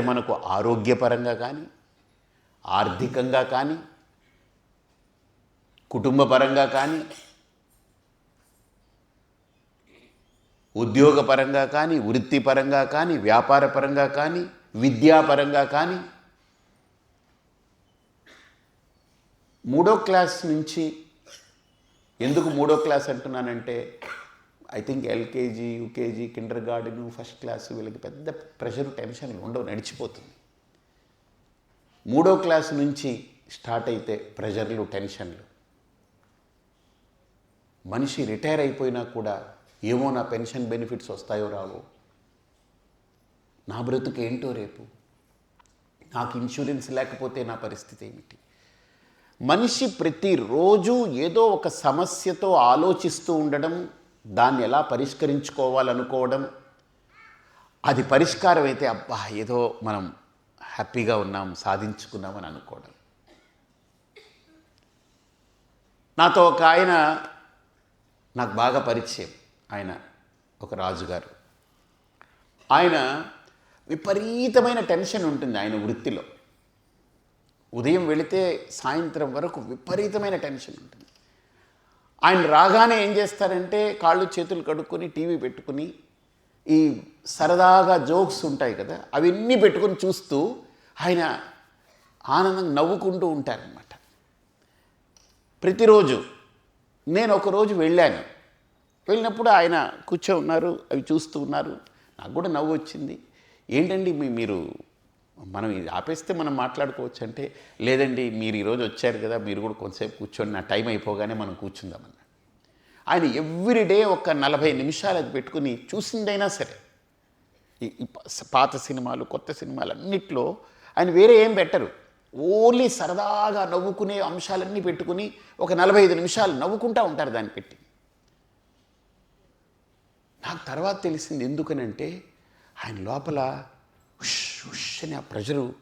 మనకు ఆరోగ్యపరంగా కానీ ఆర్థికంగా కానీ కుటుంబపరంగా కానీ ఉద్యోగపరంగా కానీ వృత్తిపరంగా కానీ వ్యాపారపరంగా కానీ విద్యాపరంగా కానీ మూడో క్లాస్ నుంచి ఎందుకు మూడో క్లాస్ అంటున్నానంటే I think LKG UKG kindergarten first class వీళ్ళకి పెద్ద ప్రెషర్ టెన్షన్ ఉండవు నడిచిపోతుంది. మూడో క్లాస్ నుంచి స్టార్ట్ అయితే ప్రెషర్లు టెన్షన్లు మనిషి రిటైర్ అయిపోయినా కూడా ఏమో నా పెన్షన్ బెనిఫిట్స్ వస్తాయో రావో. నా బ్రతుకు ఏంటో రేపు? నాకు ఇన్సూరెన్స్ లేకపోతే నా పరిస్థితి ఏమిటి? మనిషి ప్రతిరోజు ఏదో ఒక సమస్యతో ఆలోచిస్తూ ఉండడం దాన్ని ఎలా పరిష్కరించుకోవాలనుకోవడం? అది పరిష్కారం అయితే అబ్బా ఏదో మనం హ్యాపీగా ఉన్నాం సాధించుకున్నామని అనుకోవడం. నాతో ఒక ఆయన నాకు బాగా పరిచయం ఆయన ఒక రాజుగారు. ఆయన విపరీతమైన టెన్షన్ ఉంటుంది ఆయన వృత్తిలో. ఉదయం వెళితే సాయంత్రం వరకు విపరీతమైన టెన్షన్ ఉంటుంది. ఆయన రాగానే ఏం చేస్తారంటే కాళ్ళు చేతులు కడుక్కొని టీవీ పెట్టుకుని ఈ సరదాగా జోక్స్ ఉంటాయి కదా అవన్నీ పెట్టుకొని చూస్తూ ఆయన ఆనందంగా నవ్వుకుంటూ ఉంటారనమాట ప్రతిరోజు నేను ఒకరోజు వెళ్ళాను. వెళ్ళినప్పుడు ఆయన కూర్చో ఉన్నారు అవి చూస్తూ ఉన్నారు. నాకు కూడా నవ్వు వచ్చింది ఏంటండి మీ మీరు మనం ఇది ఆపేస్తే మనం మాట్లాడుకోవచ్చు అంటే లేదండి మీరు ఈరోజు వచ్చారు కదా మీరు కూడా కొంతసేపు కూర్చొని నా టైం అయిపోగానే మనం కూర్చుందామన్నాడు ఆయన ఎవ్రీడే ఒక నలభై నిమిషాలు అది పెట్టుకుని చూసిందైనా సరే పాత సినిమాలు కొత్త సినిమాలు అన్నిట్లో ఆయన వేరే ఏం పెట్టరు. ఓన్లీ సరదాగా నవ్వుకునే అంశాలన్నీ పెట్టుకుని ఒక నలభై ఐదు నిమిషాలు నవ్వుకుంటా ఉంటారు దాన్ని పెట్టి. నాకు తర్వాత తెలిసింది ఎందుకనంటే ఆయన లోపల ఉష్ అని ఆ ప్రెషరు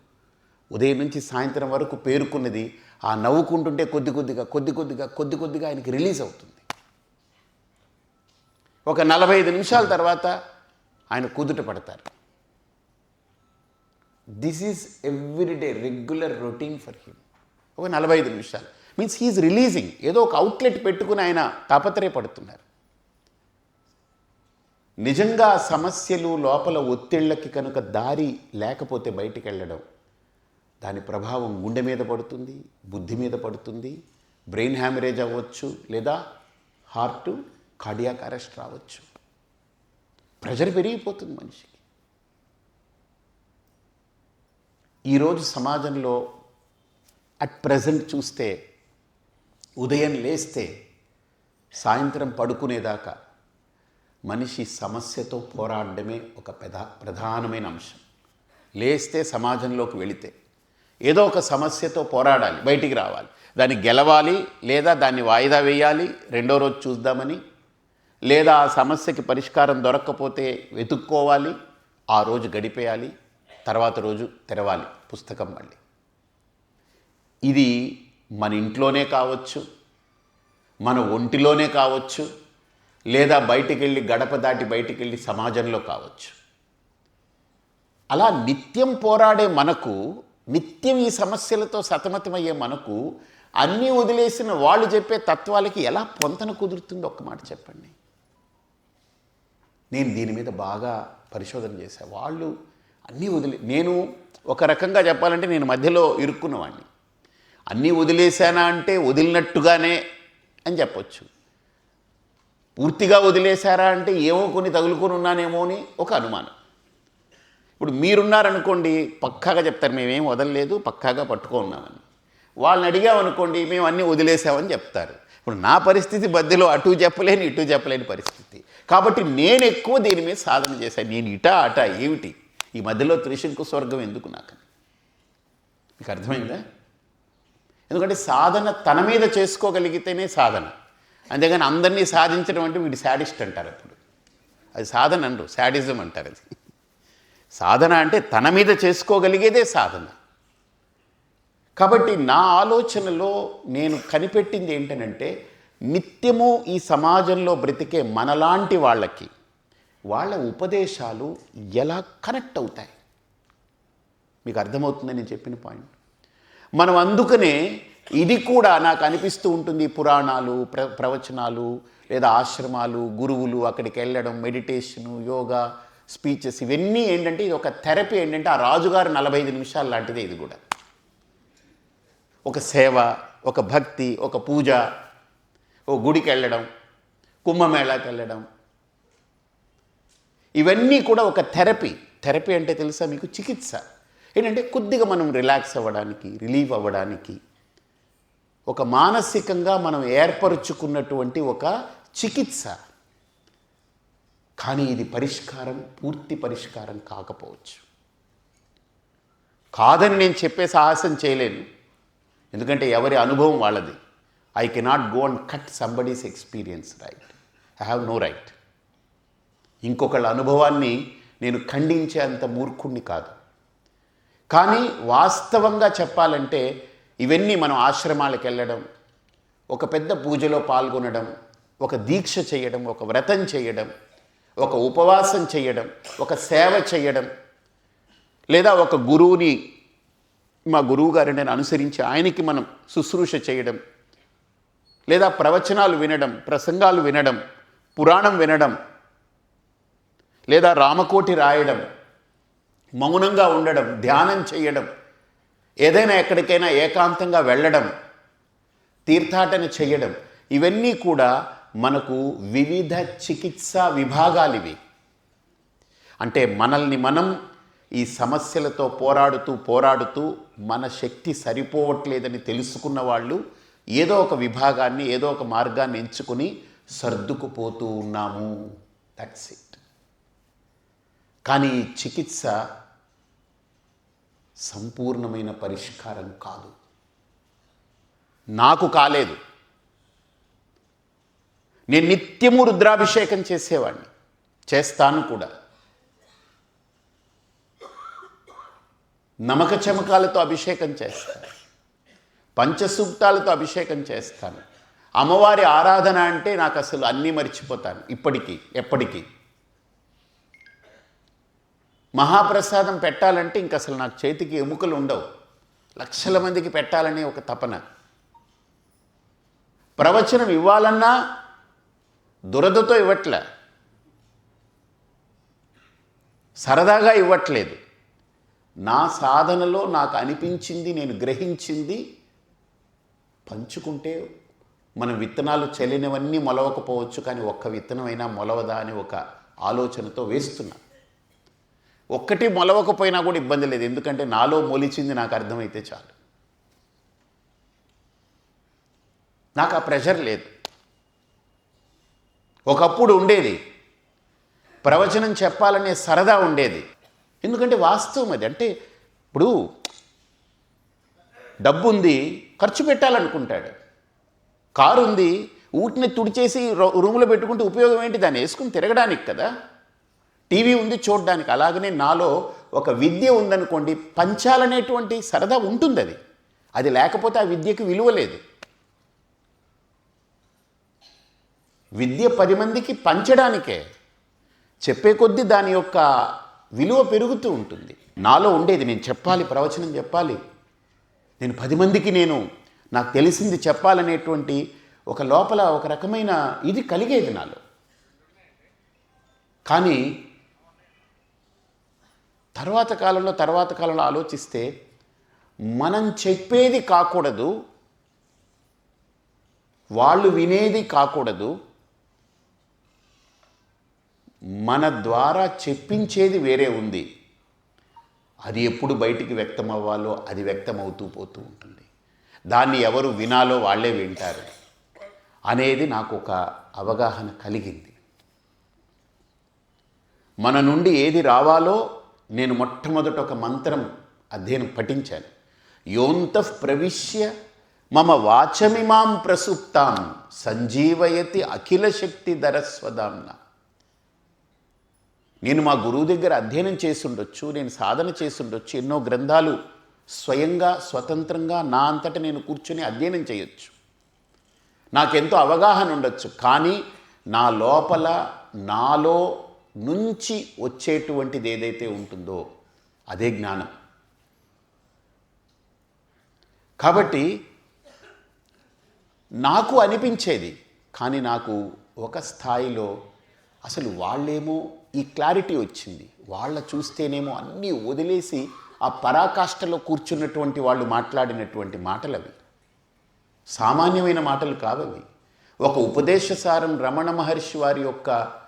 ఉదయం నుంచి సాయంత్రం వరకు పేరుకున్నది ఆ నవ్వుకుంటుంటే కొద్ది కొద్దిగా కొద్ది కొద్దిగా కొద్ది కొద్దిగా ఆయనకి రిలీజ్ అవుతుంది. ఒక నలభై ఐదు నిమిషాల తర్వాత ఆయన కుదుట పడతారు. This is everyday regular routine for him ఒక నలభై ఐదు నిమిషాలు. మీన్స్ హీఈస్ రిలీజింగ్ ఏదో ఒక అవుట్లెట్ పెట్టుకుని ఆయన తాపత్రయపడుతున్నారు. నిజంగా సమస్యలు లోపల ఒత్తిళ్ళకి కనుక దారి లేకపోతే బయటికి వెళ్ళడం దాని ప్రభావం గుండె మీద పడుతుంది బుద్ధి మీద పడుతుంది బ్రెయిన్ హ్యామరేజ్ అవ్వచ్చు లేదా హార్ట్ కార్డియాక్ అరెస్ట్ రావచ్చు. ప్రెషర్ పెరిగిపోతుంది మనిషికి. ఈరోజు సమాజంలో అట్ ప్రజెంట్ చూస్తే ఉదయం లేస్తే సాయంత్రం పడుకునేదాకా మనిషి సమస్యతో పోరాడడమే ఒక పెద ప్రధానమైన అంశం. లేస్తే సమాజంలోకి వెళితే ఏదో ఒక సమస్యతో పోరాడాలి బయటికి రావాలి. దాన్ని గెలవాలి లేదా దాన్ని వాయిదా వేయాలి రెండో రోజు చూద్దామని. లేదా ఆ సమస్యకి పరిష్కారం దొరక్కపోతే వెతుక్కోవాలి ఆ రోజు గడిపేయాలి తర్వాత రోజు తెరవాలి పుస్తకం మళ్ళీ. ఇది మన ఇంట్లోనే కావచ్చు మన ఒంటిలోనే కావచ్చు లేదా బయటికి వెళ్ళి గడప దాటి బయటికి వెళ్ళి సమాజంలో కావచ్చు. అలా నిత్యం పోరాడే మనకు నిత్యం ఈ సమస్యలతో సతమతమయ్యే మనకు అన్నీ వదిలేసిన వాళ్ళు చెప్పే తత్వాలకి ఎలా పొంతన కుదురుతుందో ఒక్క మాట చెప్పండి. నేను దీని మీద బాగా పరిశోధన చేశాను వాళ్ళు అన్నీ వదిలే నేను ఒక రకంగా చెప్పాలంటే నేను మధ్యలో ఇరుక్కున్నవాడిని అన్నీ వదిలేశానా అంటే వదిలినట్టుగానే అని చెప్పొచ్చు. పూర్తిగా వదిలేశారా అంటే ఏమో కొన్ని తగులుకొని ఉన్నానేమో అని ఒక అనుమానం. ఇప్పుడు మీరున్నారనుకోండి పక్కాగా చెప్తారు మేమేం వదలలేదు పక్కాగా పట్టుకున్నామని. వాళ్ళని అడిగామనుకోండి మేము అన్నీ వదిలేసామని చెప్తారు. ఇప్పుడు నా పరిస్థితి మధ్యలో అటు చెప్పలేని ఇటు చెప్పలేని పరిస్థితి. కాబట్టి నేను ఎక్కువ దీని మీద సాధన చేశాను నేను ఇటా అటా ఏమిటి? ఈ మధ్యలో త్రిశంకు స్వర్గం ఎందుకు నాకు మీకు అర్థమైందా? ఎందుకంటే సాధన తన మీద చేసుకోగలిగితేనే సాధన. అంతేగాని అందరినీ సాధించడం అంటే వీడు శాడిస్ట్ అంటారు అప్పుడు. అది సాధన అంటారు శాడిజం అంటారు అది. సాధన అంటే తన మీద చేసుకోగలిగేదే సాధన. కాబట్టి నా ఆలోచనలో నేను కనిపెట్టింది ఏంటనంటే నిత్యము ఈ సమాజంలో బ్రతికే మనలాంటి వాళ్ళకి వాళ్ళ ఉపదేశాలు ఎలా కనెక్ట్ అవుతాయి? మీకు అర్థమవుతుందని నేను చెప్పిన పాయింట్. మనం అందుకనే ఇది కూడా నాకు అనిపిస్తూ ఉంటుంది పురాణాలు ప్ర ప్రవచనాలు లేదా ఆశ్రమాలు గురువులు అక్కడికి వెళ్ళడం మెడిటేషను యోగా స్పీచెస్ ఇవన్నీ ఏంటంటే ఇది ఒక థెరపీ ఏంటంటే ఆ రాజుగారు నలభై ఐదు నిమిషాలు లాంటిదే ఇది కూడా. ఒక సేవ ఒక భక్తి ఒక పూజ ఓ గుడికి వెళ్ళడం కుంభమేళాకి వెళ్ళడం. ఇవన్నీ కూడా ఒక థెరపీ. థెరపీ అంటే తెలుసా మీకు? చికిత్స. ఏంటంటే కొద్దిగా మనం రిలాక్స్ అవ్వడానికి రిలీవ్ అవ్వడానికి ఒక మానసికంగా మనం ఏర్పరుచుకున్నటువంటి ఒక చికిత్స. కానీ ఇది పరిష్కారం పూర్తి పరిష్కారం కాకపోవచ్చు. కాదని నేను చెప్పే సాహసం చేయలేను. ఎందుకంటే ఎవరి అనుభవం వాళ్ళది. I cannot go and cut somebody's experience right I have no right ఇంకొకళ్ళ అనుభవాన్ని నేను ఖండించే అంత మూర్ఖుణ్ణి కాదు. కానీ వాస్తవంగా చెప్పాలంటే ఇవన్నీ మనం ఆశ్రమాలకు వెళ్ళడం ఒక పెద్ద పూజలో పాల్గొనడం ఒక దీక్ష చేయడం ఒక వ్రతం చేయడం ఒక ఉపవాసం చేయడం ఒక సేవ చేయడం లేదా ఒక గురువుని మా గురువు గారిని అనుసరించి ఆయనకి మనం శుశ్రూష చేయడం లేదా ప్రవచనాలు వినడం ప్రసంగాలు వినడం పురాణం వినడం లేదా రామకోటి రాయడం మౌనంగా ఉండడం ధ్యానం చేయడం ఏదైనా ఎక్కడికైనా ఏకాంతంగా వెళ్ళడం తీర్థాటన చేయడం ఇవన్నీ కూడా మనకు వివిధ చికిత్సా విభాగాలు ఇవి అంటే మనల్ని మనం ఈ సమస్యలతో పోరాడుతూ పోరాడుతూ మన శక్తి సరిపోవట్లేదని తెలుసుకున్న వాళ్ళు ఏదో ఒక విభాగాన్ని ఏదో ఒక మార్గాన్ని ఎంచుకొని సర్దుకుపోతూ ఉన్నాము. దట్స్ ఇట్ కానీ ఈ చికిత్స సంపూర్ణమైన పరిష్కారం కాదు. నాకు కాలేదు. నేను నిత్యము రుద్రాభిషేకం చేసేవాడిని చేస్తాను కూడా. నమక చమకాలతో అభిషేకం చేస్తాను. పంచసూక్తాలతో అభిషేకం చేస్తాను. అమ్మవారి ఆరాధన అంటే నాకు అసలు అన్నీ మర్చిపోతాను. ఇప్పటికీ ఎప్పటికీ. మహాప్రసాదం పెట్టాలంటే ఇంక అసలు నాకు చేతికి ఎముకలు ఉండవు. లక్షల మందికి పెట్టాలనే ఒక తపన. ప్రవచనం ఇవ్వాలన్నా దురదతో ఇవ్వట్లే. సరదాగా ఇవ్వట్లేదు. నా సాధనలో నాకు అనిపించింది నేను గ్రహించింది పంచుకుంటే మన విత్తనాలు చెల్లినవన్నీ మొలవకపోవచ్చు కానీ ఒక్క విత్తనమైనా మొలవదా అని ఒక ఆలోచనతో వేస్తున్నా. ఒక్కటి మొలవకపోయినా కూడా ఇబ్బంది లేదు. ఎందుకంటే నాలో మొలిచింది నాకు అర్థమైతే చాలు. నాకు ఆ ప్రెషర్ లేదు. ఒకప్పుడు ఉండేది. ప్రవచనం చెప్పాలనే సరదా ఉండేది. ఎందుకంటే వాస్తవం అది. అంటే ఇప్పుడు డబ్బు ఉంది ఖర్చు పెట్టాలనుకుంటాడు. కారు ఉంది ఊటిని తుడిచేసి రూ- రూములో పెట్టుకుంటే ఉపయోగం ఏంటి? దాన్ని వేసుకుని తిరగడానికి కదా. టీవీ ఉంది చూడడానికి. అలాగనే నాలో ఒక విద్య ఉందనుకోండి పంచాలనేటువంటి సరదా ఉంటుంది అది అది లేకపోతే ఆ విద్యకి విలువ లేదు. విద్య పది మందికి పంచడానికే చెప్పే కొద్దీ దాని యొక్క విలువ పెరుగుతూ ఉంటుంది. నాలో ఉండేది నేను చెప్పాలి ప్రవచనం చెప్పాలి. నేను పది మందికి నేను నాకు తెలిసింది చెప్పాలనేటువంటి ఒక లోపల ఒక రకమైన ఇది కలిగేది నాలో. కానీ తర్వాత కాలంలో తర్వాత కాలంలో ఆలోచిస్తే మనం చెప్పేది కాకూడదు వాళ్ళు వినేది కాకూడదు మన ద్వారా చెప్పించేది వేరే ఉంది. అది ఎప్పుడు బయటికి వ్యక్తం అవ్వాలో అది వ్యక్తం అవుతూ పోతూ ఉంటుంది. దాన్ని ఎవరు వినాలో వాళ్ళే వింటారు. అనేది నాకు ఒక అవగాహన కలిగింది. మన నుండి ఏది రావాలో నేను మొట్టమొదట ఒక మంత్రం అధ్యయనం పఠించాను. యోంత ప్రవిశ్య మమ వాచమిమాం ప్రసుప్తాం సంజీవయతి అఖిల శక్తి ధరస్వదాంన నేను మా గురువు దగ్గర అధ్యయనం చేసుండొచ్చు నేను సాధన చేసుండొచ్చు ఎన్నో గ్రంథాలు స్వయంగా స్వతంత్రంగా నా అంతట నేను కూర్చొని అధ్యయనం చేయొచ్చు. నాకెంతో అవగాహన ఉండొచ్చు కానీ నా లోపల నాలో నుంచి వచ్చేటువంటిది ఏదైతే ఉంటుందో అదే జ్ఞానం. కాబట్టి నాకు అనిపించేది కానీ నాకు ఒక స్థాయిలో అసలు వాళ్ళేమో ఈ క్లారిటీ వచ్చింది. వాళ్ళ చూస్తేనేమో అన్నీ వదిలేసి ఆ పరాకాష్ఠలో కూర్చున్నటువంటి వాళ్ళు మాట్లాడినటువంటి మాటలు అవి సామాన్యమైన మాటలు కావవి. ఒక ఉపదేశసారం రమణ మహర్షి వారి యొక్క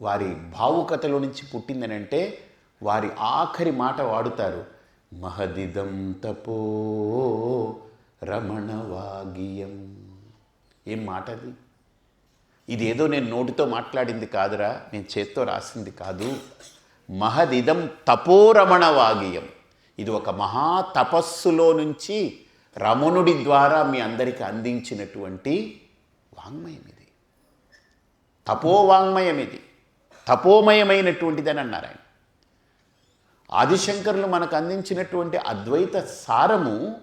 వారి భావుకతలో నుంచి పుట్టిందనంటే వారి ఆఖరి మాట వాడుతారు. మహదిదం తపో రమణవాగియం. ఏం మాట అది? ఇదేదో నేను నోటితో మాట్లాడింది కాదురా నేను చేత్తో రాసింది కాదు. మహదిదం తపోరమణవాగియం ఇది ఒక మహా తపస్సులో నుంచి రమణుడి ద్వారా మీ అందరికి అందించినటువంటి వాంగ్మయం ఇది. తపోవాంగ్మయం ఇది. తపోమయమైనటువంటిదని అన్నారు ఆయన. ఆదిశంకరులు మనకు అందించినటువంటి అద్వైత సారము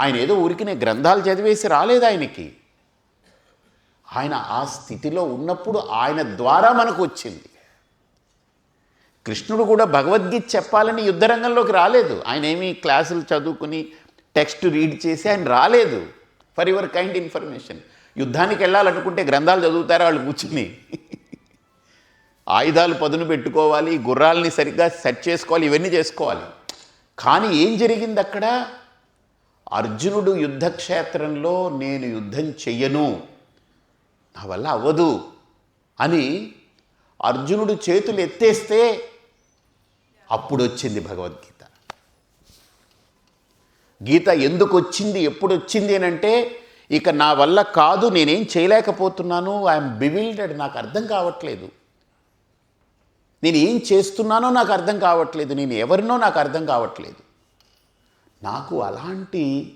ఆయన ఏదో ఊరికినే గ్రంథాలు చదివేసి రాలేదు ఆయనకి. ఆయన ఆ స్థితిలో ఉన్నప్పుడు ఆయన ద్వారా మనకు వచ్చింది. కృష్ణుడు కూడా భగవద్గీత చెప్పాలని యుద్ధరంగంలోకి రాలేదు. ఆయన ఏమీ క్లాసులు చదువుకుని టెక్స్ట్ రీడ్ చేసి ఆయన రాలేదు. For your kind information. యుద్ధానికి వెళ్ళాలనుకుంటే గ్రంథాలు చదువుతారు వాళ్ళు కూర్చుని? ఆయుధాలు పదును పెట్టుకోవాలి గుర్రాలని సరిగ్గా సెట్ చేసుకోవాలి ఇవన్నీ చేసుకోవాలి. కానీ ఏం జరిగింది అక్కడ? అర్జునుడు యుద్ధక్షేత్రంలో నేను యుద్ధం చెయ్యను నా వల్ల అవ్వదు అని అర్జునుడు చేతులు ఎత్తేస్తే అప్పుడు వచ్చింది భగవద్గీత. గీత ఎందుకు వచ్చింది ఎప్పుడు వచ్చింది అని అంటే ఇక నా వల్ల కాదు నేనేం చేయలేకపోతున్నాను ఐఎమ్ బివిల్డెడ్ నాకు అర్థం కావట్లేదు. నేను ఏం చేస్తున్నానో నాకు అర్థం కావట్లేదు. నేను ఎవరినో నాకు అర్థం కావట్లేదు. నాకు అలాంటి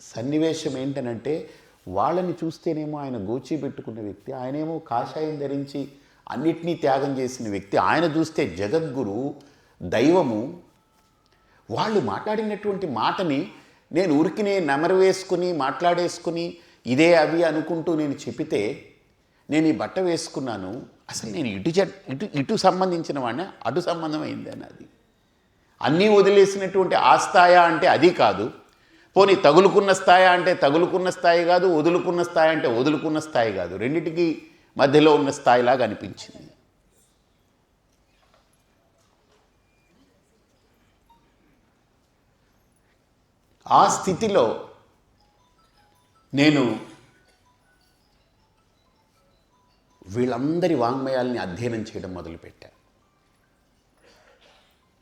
సన్నివేశం ఏంటనంటే వాళ్ళని చూస్తేనేమో ఆయన గోచి పెట్టుకున్న వ్యక్తి ఆయనేమో కాషాయం ధరించి అన్నిటినీ త్యాగం చేసిన వ్యక్తి ఆయన చూస్తే జగద్గురు దైవము. వాళ్ళు మాట్లాడినటువంటి మాటని నేను ఉరికినే నెమరు వేసుకుని మాట్లాడేసుకుని ఇదే అవి అనుకుంటూ నేను చెప్పితే నేను ఈ బట్ట వేసుకున్నాను. అసలు నేను ఇటు ఇటు ఇటు సంబంధించిన వాడిని అటు సంబంధమైంది అది అన్నీ వదిలేసినటువంటి ఆ స్థాయా అంటే అది కాదు. పోనీ తగులుకున్న స్థాయి అంటే తగులుకున్న స్థాయి కాదు వదులుకున్న స్థాయి అంటే వదులుకున్న స్థాయి కాదు. రెండింటికి మధ్యలో ఉన్న స్థాయిలాగా అనిపించింది. ఆ స్థితిలో నేను వీళ్ళందరి వాంగ్మయాల్ని అధ్యయనం చేయడం మొదలుపెట్టా.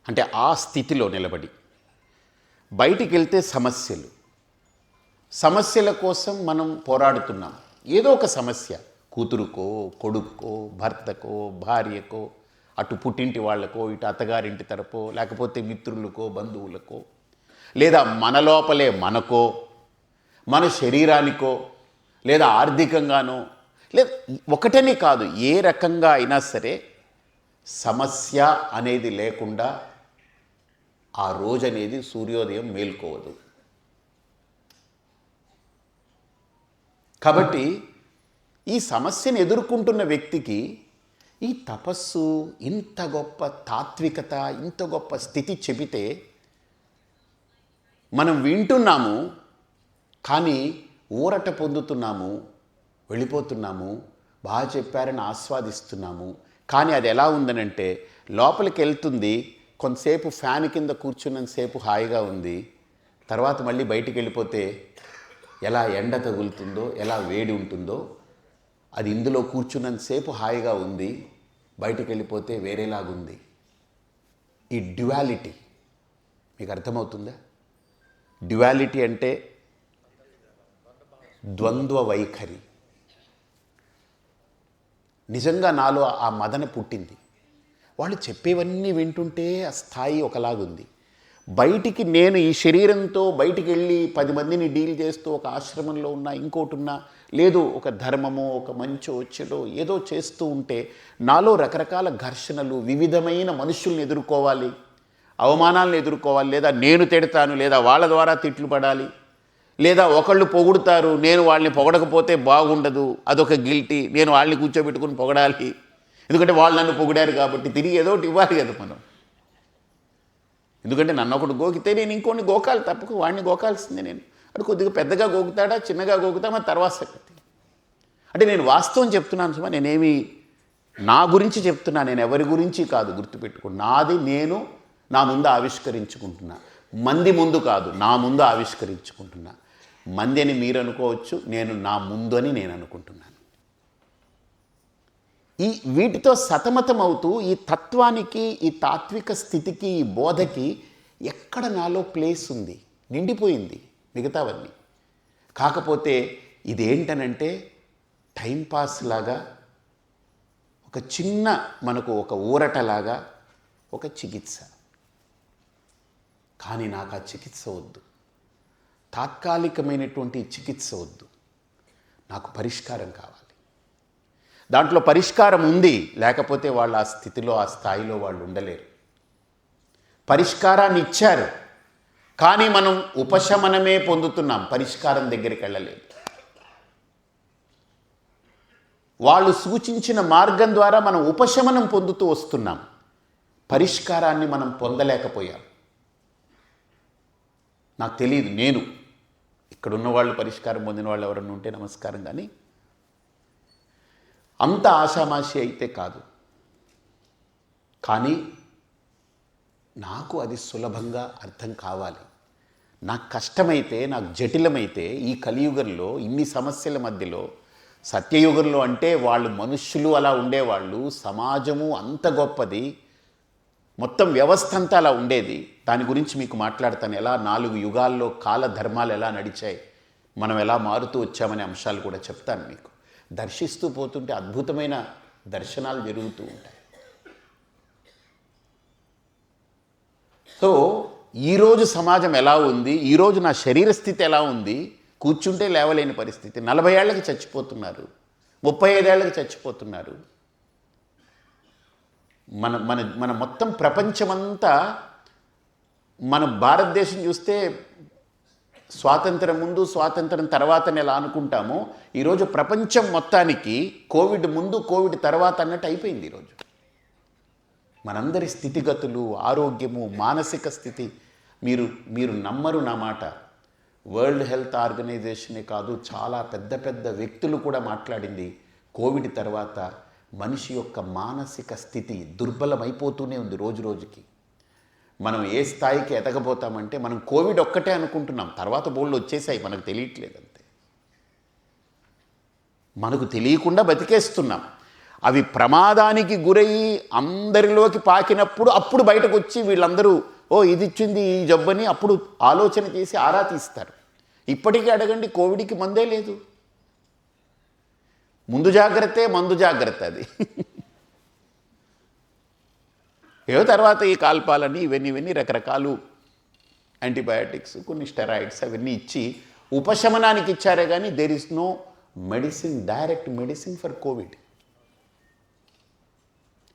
అంటే ఆ స్థితిలో నిలబడి. బయటికి వెళ్తే సమస్యలు. సమస్యల కోసం మనం పోరాడుతున్నాం. ఏదో ఒక సమస్య. కూతురుకో కొడుక్కో భర్తకో భార్యకో అటు పుట్టింటి వాళ్ళకో ఇటు అత్తగారింటి తరపో లేకపోతే మిత్రులకో బంధువులకో లేదా మన లోపలే మనకో మన శరీరానికో లేదా ఆర్థికంగానో లేదు ఒకటనే కాదు ఏ రకంగా అయినా సరే సమస్య అనేది లేకుండా ఆ రోజు అనేది సూర్యోదయం మేల్కోవదు. కాబట్టి ఈ సమస్యను ఎదుర్కొంటున్న వ్యక్తికి ఈ తపస్సు ఇంత గొప్ప తాత్వికత ఇంత గొప్ప స్థితి చెబితే మనం వింటున్నాము కానీ ఊరట పొందుతున్నాము వెళ్ళిపోతున్నాము బాగా చెప్పారని ఆస్వాదిస్తున్నాము. కానీ అది ఎలా ఉందనంటే లోపలికి వెళ్తుంది కొంతసేపు ఫ్యాన్ కింద కూర్చున్నంతసేపు హాయిగా ఉంది. తర్వాత మళ్ళీ బయటికి వెళ్ళిపోతే ఎలా ఎండ తగులుతుందో ఎలా వేడి ఉంటుందో అది ఇందులో కూర్చున్నంతసేపు హాయిగా ఉంది బయటికి వెళ్ళిపోతే వేరేలాగుంది. ఈ డ్యువాలిటీ మీకు అర్థమవుతుందా? డ్యువాలిటీ అంటే ద్వంద్వ వైఖరి. నిజంగా నాలో ఆ మదన పుట్టింది. వాళ్ళు చెప్పేవన్నీ వింటుంటే ఆ స్థాయి ఒకలాగుంది. బయటికి నేను ఈ శరీరంతో బయటికి వెళ్ళి పది మందిని డీల్ చేస్తూ ఒక ఆశ్రమంలో ఉన్నా ఇంకోటి ఉన్నా లేదు ఒక ధర్మమో ఒక మంచో చెడో ఏదో చేస్తూ ఉంటే నాలో రకరకాల ఘర్షణలు వివిధమైన మనుషుల్ని ఎదుర్కోవాలి అవమానాలను ఎదుర్కోవాలి లేదా నేను తిడతాను లేదా వాళ్ళ ద్వారా తిట్లు పడాలి. లేదా ఒకళ్ళు పొగుడుతారు నేను వాళ్ళని పొగడకపోతే బాగుండదు అదొక గిల్టీ నేను వాళ్ళని కూర్చోబెట్టుకుని పొగడాలి. ఎందుకంటే వాళ్ళు నన్ను పొగిడారు కాబట్టి తిరిగి ఏదో ఒకటి ఇవ్వాలి కదా మనం. ఎందుకంటే నన్ను ఒకటి గోకితే నేను ఇంకోటి గోకాలి తప్పక వాడిని గోకాల్సిందే నేను. అటు కొద్దిగా పెద్దగా గోకుతాడా చిన్నగా గోకుతామా తర్వాత సంగతి. అంటే నేను వాస్తవం చెప్తున్నాను సుమా నేనేమి నా గురించి చెప్తున్నా నేను ఎవరి గురించి కాదు గుర్తుపెట్టుకో నాది నేను నా ముందు ఆవిష్కరించుకుంటున్నా. మంది ముందు కాదు నా ముందు ఆవిష్కరించుకుంటున్నా. మంది అని మీరు అనుకోవచ్చు నేను నా ముందు అని నేను అనుకుంటున్నాను ఈ వీటితో సతమతమవుతూ ఈ తత్వానికి ఈ తాత్విక స్థితికి ఈ బోధకి ఎక్కడ నాలో ప్లేస్ ఉంది? నిండిపోయింది మిగతావన్నీ. కాకపోతే ఇదేంటనంటే టైంపాస్ లాగా ఒక చిన్న మనకు ఒక ఊరటలాగా ఒక చికిత్స. కానీ నాకు ఆ చికిత్స వద్దు. తాత్కాలికమైనటువంటి చికిత్స వద్దు. నాకు పరిష్కారం కావాలి. దాంట్లో పరిష్కారం ఉంది లేకపోతే వాళ్ళు ఆ స్థితిలో ఆ స్థాయిలో వాళ్ళు ఉండలేరు. పరిష్కారాన్ని ఇచ్చారు కానీ మనం ఉపశమనమే పొందుతున్నాం పరిష్కారం దగ్గరికి వెళ్ళలేదు. వాళ్ళు సూచించిన మార్గం ద్వారా మనం ఉపశమనం పొందుతూ వస్తున్నాం. పరిష్కారాన్ని మనం పొందలేకపోయాం. నాకు తెలియదు నేను ఇక్కడ ఉన్నవాళ్ళు పరిష్కారం పొందిన వాళ్ళు ఎవరన్నా ఉంటే నమస్కారం కానీ అంత ఆషామాషి అయితే కాదు. కానీ నాకు అది సులభంగా అర్థం కావాలి. నాకు కష్టమైతే నాకు జటిలమైతే ఈ కలియుగంలో ఇన్ని సమస్యల మధ్యలో సత్యయుగంలో అంటే వాళ్ళు మనుష్యులు అలా ఉండేవాళ్ళు సమాజము అంత గొప్పది మొత్తం వ్యవస్థ అంతా అలా ఉండేది. దాని గురించి మీకు మాట్లాడతాను. ఎలా నాలుగు యుగాల్లో కాల ధర్మాలు ఎలా నడిచాయి మనం ఎలా మారుతూ వచ్చామనే అంశాలు కూడా చెప్తాను మీకు. దర్శిస్తూ పోతుంటే అద్భుతమైన దర్శనాలు జరుగుతూ ఉంటాయి. సో ఈరోజు సమాజం ఎలా ఉంది? ఈరోజు నా శరీర స్థితి ఎలా ఉంది? కూర్చుంటే లేవలేని పరిస్థితి. నలభై ఏళ్ళకి చచ్చిపోతున్నారు. ముప్పై ఐదేళ్ళకి చచ్చిపోతున్నారు. మన మన మన మొత్తం ప్రపంచమంతా మన భారతదేశం చూస్తే స్వాతంత్రం ముందు స్వాతంత్రం తర్వాత ఎలా అనుకుంటామో ఈరోజు ప్రపంచం మొత్తానికి కోవిడ్ ముందు కోవిడ్ తర్వాత అన్నట్టు అయిపోయింది ఈరోజు. మనందరి స్థితిగతులు ఆరోగ్యము మానసిక స్థితి మీరు మీరు నమ్మరు నా మాట. వరల్డ్ హెల్త్ ఆర్గనైజేషనే కాదు చాలా పెద్ద పెద్ద వ్యక్తులు కూడా మాట్లాడింది కోవిడ్ తర్వాత. మనిషి యొక్క మానసిక స్థితి దుర్బలమైపోతూనే ఉంది రోజు రోజుకి. మనం ఏ స్థాయికి ఎదగబోతామంటే మనం కోవిడ్ ఒక్కటే అనుకుంటున్నాం. తర్వాత బోళ్ళు వచ్చేసాయి. మనకు తెలియట్లేదు అంతే. మనకు తెలియకుండా బతికేస్తున్నాం. అవి ప్రమాదానికి గురయ్యి అందరిలోకి పాకినప్పుడు అప్పుడు బయటకు వచ్చి వీళ్ళందరూ ఓ ఇది ఇచ్చింది ఈ జబ్బని అప్పుడు ఆలోచన చేసి ఆరా తీస్తారు. ఇప్పటికీ అడగండి కోవిడ్కి మందే లేదు. ముందు జాగ్రత్తే మందు జాగ్రత్త అది. ఏదో తర్వాత ఈ కాల్పాలని ఇవన్నీ ఇవన్నీ రకరకాలు యాంటీబయాటిక్స్ కొన్ని స్టెరాయిడ్స్ అవన్నీ ఇచ్చి ఉపశమనానికి ఇచ్చారే కానీ there is no medicine direct medicine for Covid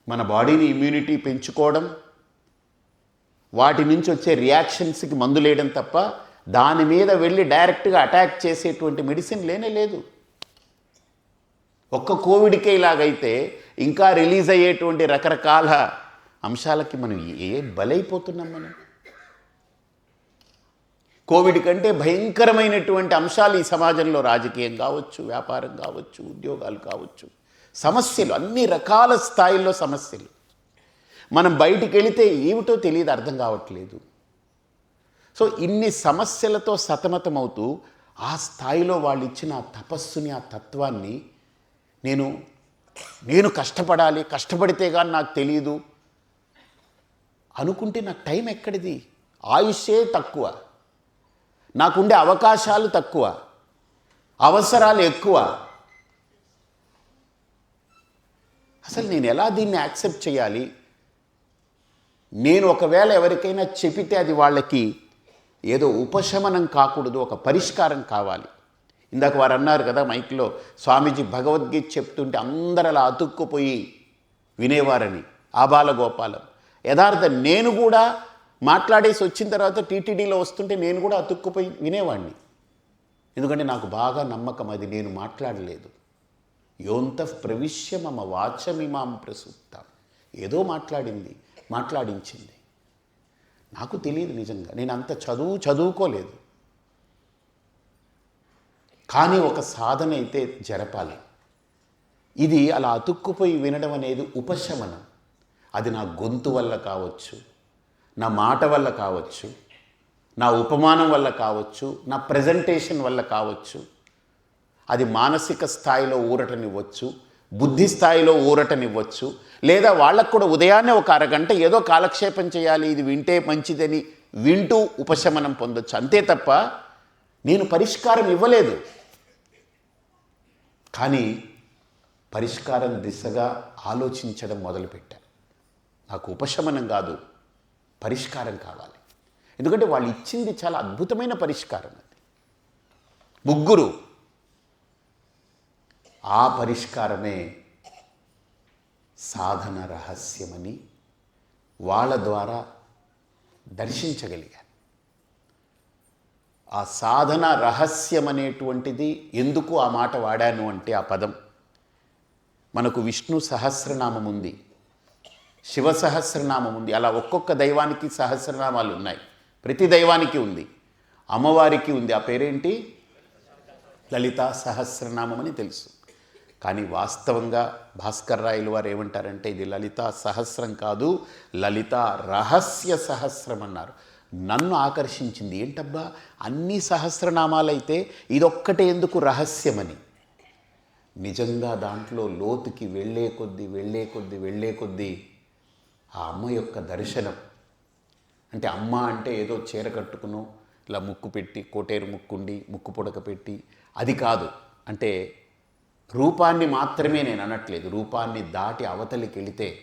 మన బాడీని ఇమ్యూనిటీ పెంచుకోవడం వాటి నుంచి వచ్చే రియాక్షన్స్కి మందులేయడం తప్ప దాని మీద వెళ్ళి డైరెక్ట్గా అటాక్ చేసేటువంటి మెడిసిన్ లేనే లేదు. ఒక్క కోవిడ్కే ఇలాగైతే ఇంకా రిలీజ్ అయ్యేటువంటి రకరకాల అంశాలకి మనం ఏ బలైపోతున్నాం మనం? కోవిడ్ కంటే భయంకరమైనటువంటి అంశాలు ఈ సమాజంలో రాజకీయం కావచ్చు వ్యాపారం కావచ్చు ఉద్యోగాలు కావచ్చు. సమస్యలు అన్ని రకాల స్థాయిల్లో సమస్యలు. మనం బయటికి వెళితే ఏమిటో తెలియదు అర్థం కావట్లేదు. సో ఇన్ని సమస్యలతో సతమతమవుతూ ఆ స్థాయిలో వాళ్ళు ఇచ్చిన ఆ తపస్సుని ఆ తత్వాన్ని నేను నేను కష్టపడాలి కష్టపడితే కానీ నాకు తెలియదు అనుకుంటే నాకు టైం ఎక్కడిది? ఆయుష్యే తక్కువ. నాకుండే అవకాశాలు తక్కువ. అవసరాలు ఎక్కువ. అసలు నేను ఎలా దీన్ని యాక్సెప్ట్ చేయాలి? నేను ఒకవేళ ఎవరికైనా చెబితే అది వాళ్ళకి ఏదో ఉపశమనం కాకూడదు ఒక పరిష్కారం కావాలి. ఇందాక వారు అన్నారు కదా మైక్లో స్వామీజీ భగవద్గీత చెప్తుంటే అందరు అలా అతుక్కుపోయి వినేవారని ఆబాల గోపాలం యథార్థ నేను కూడా మాట్లాడేసి వచ్చిన తర్వాత టీటీడీలో వస్తుంటే నేను కూడా అతుక్కుపోయి వినేవాడిని ఎందుకంటే నాకు బాగా నమ్మకం అది నేను మాట్లాడలేదు. యోంత ప్రవిశ్య మమ వాచమిమాం ప్రసూక్త ఏదో మాట్లాడింది మాట్లాడించింది. నాకు తెలియదు నిజంగా నేను అంత చదువు చదువుకోలేదు. కానీ ఒక సాధన అయితే జరపాలి. ఇది అలా అతుక్కుపోయి వినడం అనేది ఉపశమనం. అది నా గొంతు వల్ల కావచ్చు నా మాట వల్ల కావచ్చు నా ఉపమానం వల్ల కావచ్చు నా ప్రజెంటేషన్ వల్ల కావచ్చు. అది మానసిక స్థాయిలో ఊరటనివ్వచ్చు బుద్ధి స్థాయిలో ఊరటనివ్వచ్చు లేదా వాళ్ళకు కూడా ఉదయాన్నే ఒక అరగంట ఏదో కాలక్షేపం చేయాలి ఇది వింటే మంచిదని వింటూ ఉపశమనం పొందొచ్చు. అంతే తప్ప నేను పరిష్కారం ఇవ్వలేదు. కానీ పరిష్కారం దిశగా ఆలోచించడం మొదలుపెట్టాను నాకు ఉపశమనం కాదు పరిష్కారం కావాలి. ఎందుకంటే వాళ్ళు ఇచ్చింది చాలా అద్భుతమైన పరిష్కారం అది. ముగ్గురు ఆ పరిష్కారమే సాధన రహస్యమని వాళ్ళ ద్వారా దర్శించగలిగాను ఆ సాధన రహస్యం అనేటువంటిది ఎందుకు ఆ మాట వాడాను అంటే ఆ పదం. మనకు విష్ణు సహస్రనామం ఉంది శివ సహస్రనామం ఉంది అలా ఒక్కొక్క దైవానికి సహస్రనామాలు ఉన్నాయి. ప్రతి దైవానికి ఉంది అమ్మవారికి ఉంది. ఆ పేరేంటి? లలిత సహస్రనామం అని తెలుసు. కానీ వాస్తవంగా భాస్కర్ రాయలు వారు ఏమంటారంటే ఇది లలిత సహస్రం కాదు లలిత రహస్య సహస్రం అన్నారు. నన్ను ఆకర్షించింది. ఏంటబ్బా? అన్ని సహస్రనామాలైతే ఇదొక్కటే ఎందుకు రహస్యమని. నిజంగా దాంట్లో లోతుకి వెళ్ళే కొద్దీ వెళ్ళే కొద్దీ వెళ్ళే కొద్దీ ఆ అమ్మ యొక్క దర్శనం. అంటే అమ్మ అంటే ఏదో చీర కట్టుకును ఇలా ముక్కు పెట్టి కోటేరు ముక్కుండి ముక్కు పొడక పెట్టి అది కాదు. అంటే రూపాన్ని మాత్రమే నేను అనట్లేదు. రూపాన్ని దాటి అవతలికి వెళితే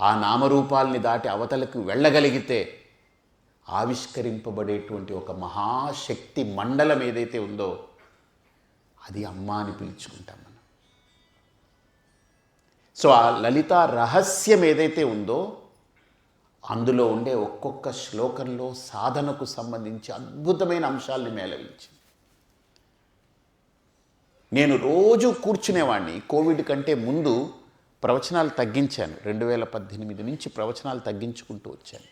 ఆ నామరూపాల్ని దాటి అవతలకు వెళ్ళగలిగితే ఆవిష్కరింపబడేటువంటి ఒక మహాశక్తి మండలం ఏదైతే ఉందో అది అమ్మ అని పిలుచుకుంటాం మనం. సో ఆ లలిత రహస్యం ఏదైతే ఉందో అందులో ఉండే ఒక్కొక్క శ్లోకంలో సాధనకు సంబంధించి అద్భుతమైన అంశాల్ని మేళవించింది. నేను రోజు కూర్చునేవాడిని కోవిడ్ కంటే ముందు ప్రవచనాలు తగ్గించాను. రెండు వేల పద్దెనిమిది నుంచి ప్రవచనాలు తగ్గించుకుంటూ వచ్చాను.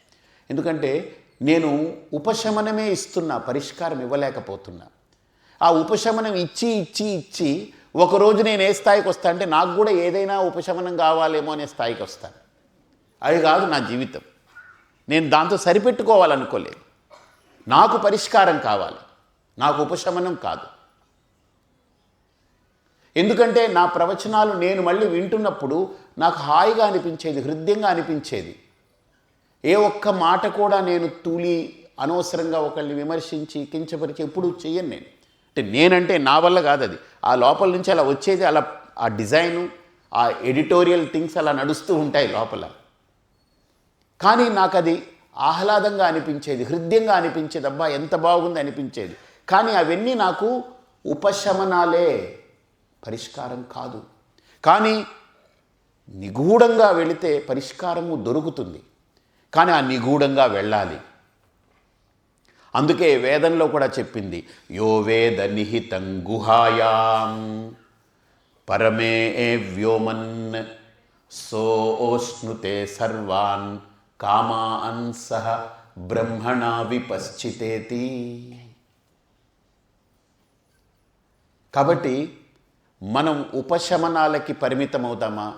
ఎందుకంటే నేను ఉపశమనమే ఇస్తున్నా పరిష్కారం ఇవ్వలేకపోతున్నా. ఆ ఉపశమనం ఇచ్చి ఇచ్చి ఇచ్చి ఒకరోజు నేను ఏ స్థాయికి వస్తా అంటే నాకు కూడా ఏదైనా ఉపశమనం కావాలేమో అనే స్థాయికి వస్తాను అది కాదు నా జీవితం. నేను దాంతో సరిపెట్టుకోవాలనుకోలేదు. నాకు పరిష్కారం కావాలి. నాకు ఉపశమనం కాదు. ఎందుకంటే నా ప్రవచనాలు నేను మళ్ళీ వింటున్నప్పుడు నాకు హాయిగా అనిపించేది హృదయంగా అనిపించేది. ఏ ఒక్క మాట కూడా నేను తూలి అనవసరంగా ఒకళ్ళని విమర్శించి కించపరిచి ఎప్పుడు చెయ్యను నేను. అంటే నేనంటే నా వల్ల కాదు అది ఆ లోపల నుంచి అలా వచ్చేది అలా ఆ డిజైను ఆ ఎడిటోరియల్ థింగ్స్ అలా నడుస్తూ ఉంటాయి లోపల. కానీ నాకు అది ఆహ్లాదంగా అనిపించేది హృదయంగా అనిపించేది అబ్బా ఎంత బాగుంది అనిపించేది. కానీ అవన్నీ నాకు ఉపశమనాలే పరిష్కారం కాదు. కానీ నిగూఢంగా వెళితే పరిష్కారము దొరుకుతుంది. కానీ ఆ నిగూఢంగా వెళ్ళాలి. అందుకే వేదంలో కూడా చెప్పింది యో వేద నిహితం గుహాయాం పరమే వ్యోమన్ సోష్ణుతే సర్వాన్ కామాన్ సహ బ్రహ్మణా విపశ్చితేతి. కాబట్టి మనం ఉపశమనాలకి పరిమితమవుదామా?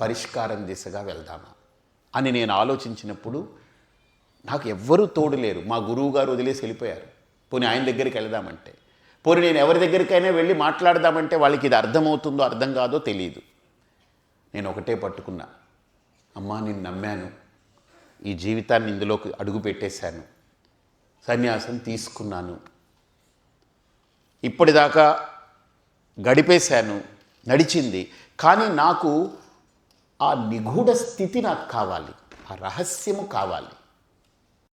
పరిష్కారం దిశగా వెళ్దామా? అని నేను ఆలోచించినప్పుడు నాకు ఎవ్వరూ తోడు లేరు. మా గురువు గారు వదిలేసి వెళ్ళిపోయారు. పోనీ ఆయన దగ్గరికి వెళదామంటే. పోనీ నేను ఎవరి దగ్గరికైనా వెళ్ళి మాట్లాడదామంటే వాళ్ళకి ఇది అర్థమవుతుందో అర్థం కాదో తెలియదు నేను ఒకటే పట్టుకున్నా. అమ్మా నేను నమ్మాను. ఈ జీవితాన్ని ఇందులోకి అడుగు పెట్టేశాను. సన్యాసం తీసుకున్నాను. ఇప్పటిదాకా గడిపేశాను. నడిచింది. కానీ నాకు ఆ నిగూఢ స్థితి నాకు కావాలి. ఆ రహస్యము కావాలి.